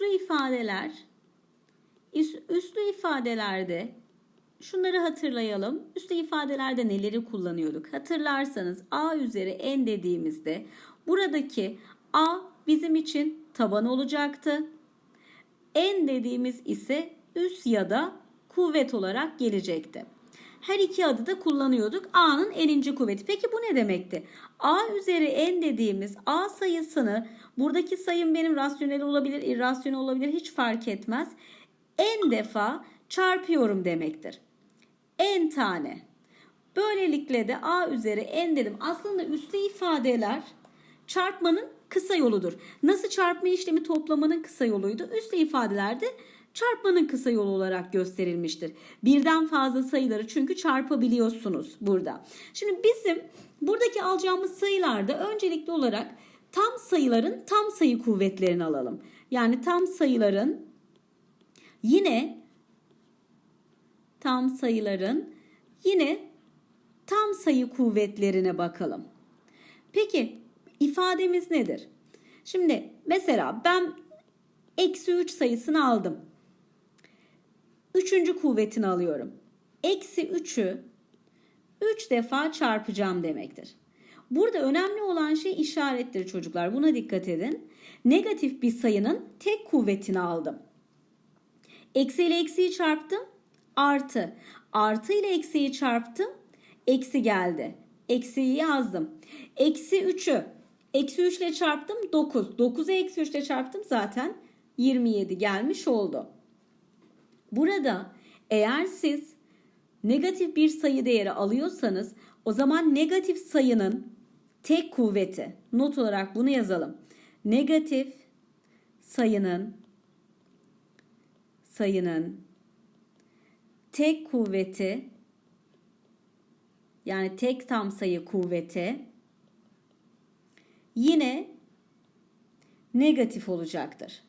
üslü ifadeler üs- üslü ifadelerde şunları hatırlayalım. Üslü ifadelerde neleri kullanıyorduk? Hatırlarsanız a üzeri n dediğimizde buradaki a bizim için taban olacaktı. N dediğimiz ise üs ya da kuvvet olarak gelecekti. Her iki adı da kullanıyorduk. A'nın n'inci kuvveti. Peki bu ne demekti? A üzeri n dediğimiz A sayısını buradaki sayım benim rasyonel olabilir, irrasyonel olabilir hiç fark etmez. N defa çarpıyorum demektir. N tane. Böylelikle de A üzeri n dedim. Aslında üslü ifadeler çarpmanın kısa yoludur. Nasıl çarpma işlemi toplamanın kısa yoluydu? Üslü ifadelerde çarpmanın kısa yolu olarak gösterilmiştir. Birden fazla sayıları çünkü çarpabiliyorsunuz burada. Şimdi bizim buradaki alacağımız sayılarda öncelikli olarak tam sayıların tam sayı kuvvetlerini alalım. Yani tam sayıların yine tam sayıların yine tam sayı kuvvetlerine bakalım. Peki ifademiz nedir? Şimdi mesela ben eksi 3 sayısını aldım. Üçüncü kuvvetini alıyorum. Eksi 3'ü 3 defa çarpacağım demektir. Burada önemli olan şey işarettir çocuklar. Buna dikkat edin. Negatif bir sayının tek kuvvetini aldım. Eksi ile eksiyi çarptım. Artı. Artı ile eksiyi çarptım. Eksi geldi. Eksiyi yazdım. Eksi 3'ü. Eksi 3 ile çarptım 9. 9'u eksi 3 ile çarptım zaten 27 gelmiş oldu. Burada eğer siz negatif bir sayı değeri alıyorsanız o zaman negatif sayının tek kuvveti not olarak bunu yazalım. Negatif sayının sayının tek kuvveti yani tek tam sayı kuvveti yine negatif olacaktır.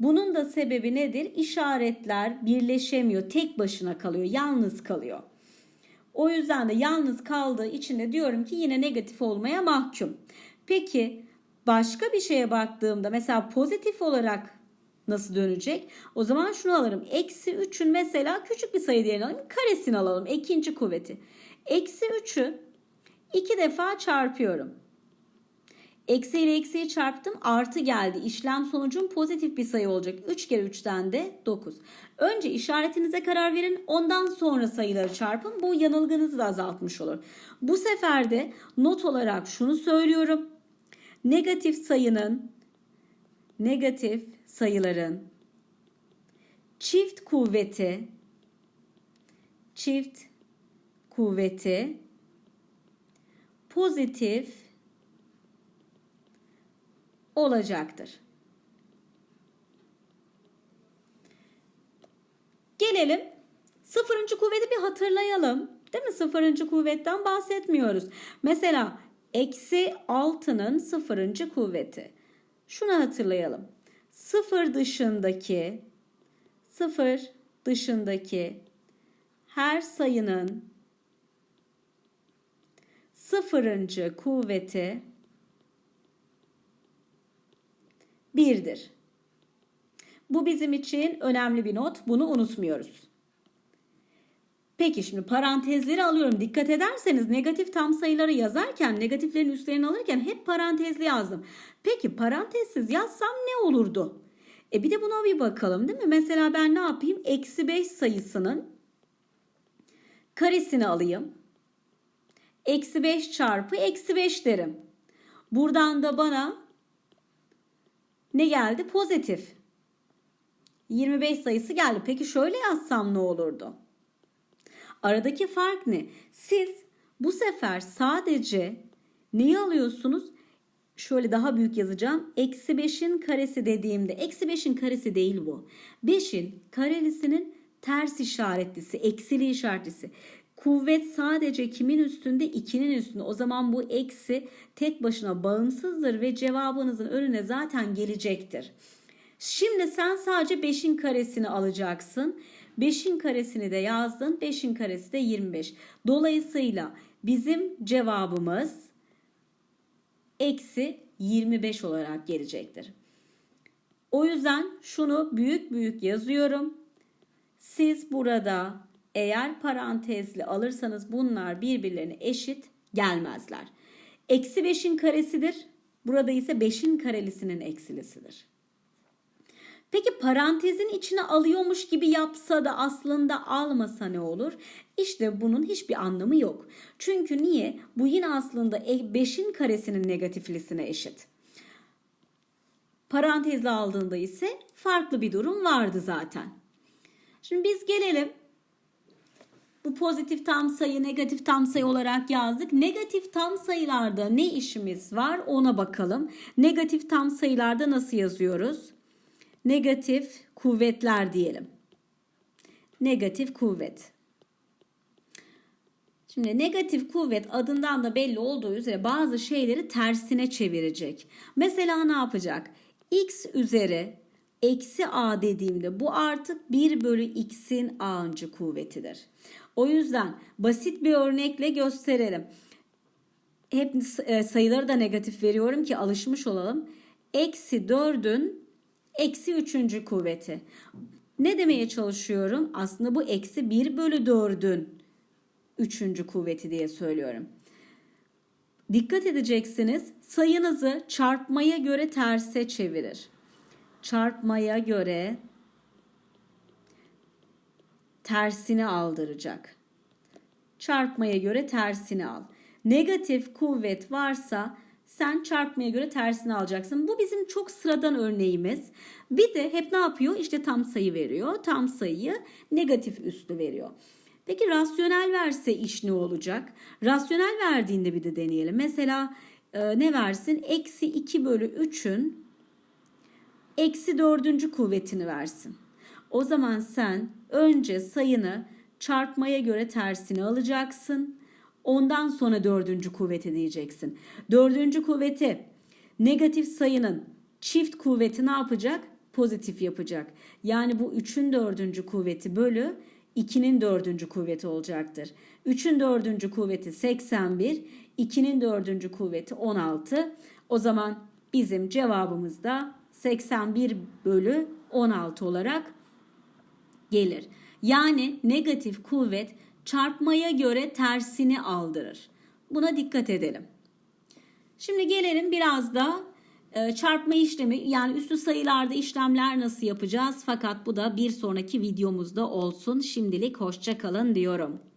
Bunun da sebebi nedir? İşaretler birleşemiyor, tek başına kalıyor, yalnız kalıyor. O yüzden de yalnız kaldığı için de diyorum ki yine negatif olmaya mahkum. Peki başka bir şeye baktığımda mesela pozitif olarak nasıl dönecek? O zaman şunu alırım. Eksi 3'ün mesela küçük bir sayı değerini alayım. Karesini alalım. ikinci kuvveti. Eksi 3'ü iki defa çarpıyorum. Eksi ile eksiyi çarptım artı geldi. İşlem sonucum pozitif bir sayı olacak. 3 kere 3'ten de 9. Önce işaretinize karar verin. Ondan sonra sayıları çarpın. Bu yanılgınızı da azaltmış olur. Bu sefer de not olarak şunu söylüyorum. Negatif sayının negatif sayıların çift kuvveti çift kuvveti pozitif olacaktır. Gelelim sıfırıncı kuvveti bir hatırlayalım. Değil mi? Sıfırıncı kuvvetten bahsetmiyoruz. Mesela eksi altının sıfırıncı kuvveti. Şunu hatırlayalım. Sıfır dışındaki sıfır dışındaki her sayının sıfırıncı kuvveti birdir. Bu bizim için önemli bir not. Bunu unutmuyoruz. Peki şimdi parantezleri alıyorum. Dikkat ederseniz negatif tam sayıları yazarken negatiflerin üstlerini alırken hep parantezli yazdım. Peki parantezsiz yazsam ne olurdu? E bir de buna bir bakalım değil mi? Mesela ben ne yapayım? Eksi 5 sayısının karesini alayım. Eksi 5 çarpı eksi 5 derim. Buradan da bana ne geldi? Pozitif. 25 sayısı geldi. Peki şöyle yazsam ne olurdu? Aradaki fark ne? Siz bu sefer sadece neyi alıyorsunuz? Şöyle daha büyük yazacağım. Eksi 5'in karesi dediğimde eksi 5'in karesi değil bu. 5'in karelisinin ters işaretlisi, eksili işaretlisi. Kuvvet sadece kimin üstünde? 2'nin üstünde. O zaman bu eksi tek başına bağımsızdır ve cevabınızın önüne zaten gelecektir. Şimdi sen sadece 5'in karesini alacaksın. 5'in karesini de yazdın. 5'in karesi de 25. Dolayısıyla bizim cevabımız eksi 25 olarak gelecektir. O yüzden şunu büyük büyük yazıyorum. Siz burada eğer parantezli alırsanız bunlar birbirlerine eşit gelmezler. Eksi 5'in karesidir. Burada ise 5'in karelisinin eksilisidir. Peki parantezin içine alıyormuş gibi yapsa da aslında almasa ne olur? İşte bunun hiçbir anlamı yok. Çünkü niye? Bu yine aslında 5'in karesinin negatiflisine eşit. Parantezle aldığında ise farklı bir durum vardı zaten. Şimdi biz gelelim. Bu pozitif tam sayı, negatif tam sayı olarak yazdık. Negatif tam sayılarda ne işimiz var ona bakalım. Negatif tam sayılarda nasıl yazıyoruz? Negatif kuvvetler diyelim. Negatif kuvvet. Şimdi negatif kuvvet adından da belli olduğu üzere bazı şeyleri tersine çevirecek. Mesela ne yapacak? x üzeri eksi a dediğimde bu artık 1 bölü x'in a'ncı kuvvetidir. O yüzden basit bir örnekle gösterelim. Hep e, sayıları da negatif veriyorum ki alışmış olalım. Eksi 4'ün eksi 3. kuvveti. Ne demeye çalışıyorum? Aslında bu eksi 1 bölü 4'ün 3. kuvveti diye söylüyorum. Dikkat edeceksiniz sayınızı çarpmaya göre terse çevirir. Çarpmaya göre tersini aldıracak. Çarpmaya göre tersini al. Negatif kuvvet varsa sen çarpmaya göre tersini alacaksın. Bu bizim çok sıradan örneğimiz. Bir de hep ne yapıyor? İşte tam sayı veriyor. Tam sayıyı negatif üstü veriyor. Peki rasyonel verse iş ne olacak? Rasyonel verdiğinde bir de deneyelim. Mesela e, ne versin? Eksi 2 bölü 3'ün eksi dördüncü kuvvetini versin. O zaman sen önce sayını çarpmaya göre tersini alacaksın. Ondan sonra dördüncü kuvveti diyeceksin. Dördüncü kuvveti negatif sayının çift kuvveti ne yapacak? Pozitif yapacak. Yani bu 3'ün dördüncü kuvveti bölü 2'nin dördüncü kuvveti olacaktır. 3'ün dördüncü kuvveti 81, 2'nin dördüncü kuvveti 16. O zaman bizim cevabımız da 81 bölü 16 olarak gelir. Yani negatif kuvvet çarpmaya göre tersini aldırır. Buna dikkat edelim. Şimdi gelelim biraz da e, çarpma işlemi yani üstü sayılarda işlemler nasıl yapacağız? Fakat bu da bir sonraki videomuzda olsun. Şimdilik hoşça kalın diyorum.